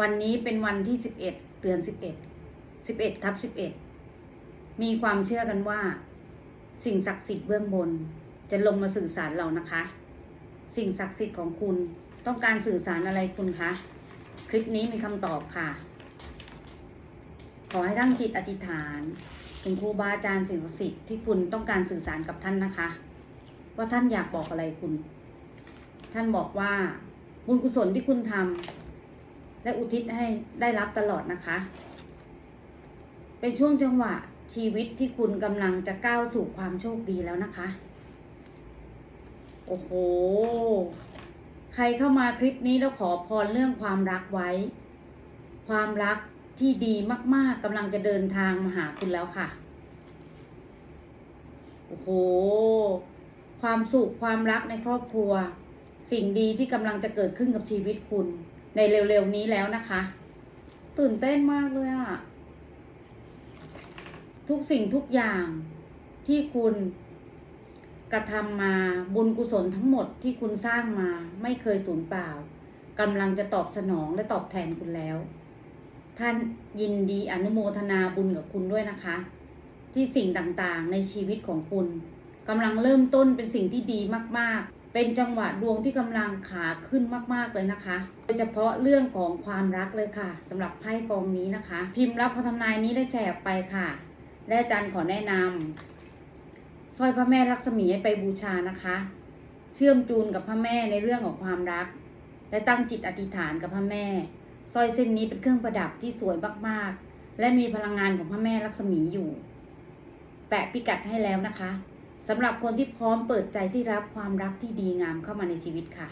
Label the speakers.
Speaker 1: วันนี้เป็นวันที่สิบเอ็ดเดือนสิบเอ็ดสิบเอ็ดทับสิบเอ็ดมีความเชื่อกันว่า สิ่งศักดิ์สิทธิ์เบื้องบน จะลงมาสื่อสารเรานะคะ สิ่งศักดิ์สิทธิ์ของคุณต้องการสื่อสารอะไรคุณคะคลิปนี้มีคำตอบค่ะ ขอให้ตั้งจิตอธิษฐานถึงครูบาอาจารย์สิ่งศักดิ์สิทธิ์ที่คุณต้องการสื่อสารกับท่านนะคะ ว่าท่านอยากบอกอะไรคุณ ท่านบอกว่าบุญกุศลที่คุณทำ และอุทิศให้ได้รับตลอดนะคะ เป็นช่วงจังหวะชีวิตที่คุณกำลังจะก้าวสู่ความโชคดีแล้วนะคะ โอ้โห ใครเข้ามาคลิปนี้แล้วขอพรเรื่องความรักไว้ ความรักที่ดีมาก ๆกำลังจะเดินทางมาหาคุณแล้วค่ะ โอ้โห ความสุขความรักในครอบครัว สิ่งดีที่กำลังจะเกิดขึ้นกับชีวิตคุณ ในเร็วๆนี้แล้วนะคะ ตื่นเต้นมากเลยอะทุกสิ่งทุกอย่างที่คุณกระทำมาบุญกุศลทั้งหมดที่คุณสร้างมาไม่เคยสูญเปล่ากำลังจะตอบสนองและตอบแทนคุณแล้ว ท่านยินดีอนุโมทนาบุญกับคุณด้วยนะคะ ที่สิ่งต่างๆในชีวิตของคุณ กำลังเริ่มต้นเป็นสิ่งที่ดีมาก ๆ เป็นจังหวะดวงที่กำลังขาขึ้นมาก ๆ เลยนะคะ โดยเฉพาะเรื่องของความรักเลยค่ะสำหรับไพ่กองนี้นะคะ พิมพ์รับคำทำนายนี้ได้แชร์ออกไปค่ะ และอาจารย์ขอแนะนำสร้อยพระแม่ลักษมีให้ไปบูชานะคะ เชื่อมจูนกับพระแม่ในเรื่องของความรัก และตั้งจิตอธิษฐานกับพระแม่สร้อยเส้นนี้เป็นเครื่องประดับที่สวยมาก ๆ และมีพลังงานของพระแม่ลักษมีอยู่ แปะพิกัดให้แล้วนะคะ สำหรับคนที่พร้อมเปิดใจที่รับความรักที่ดีงามเข้ามาในชีวิตค่ะ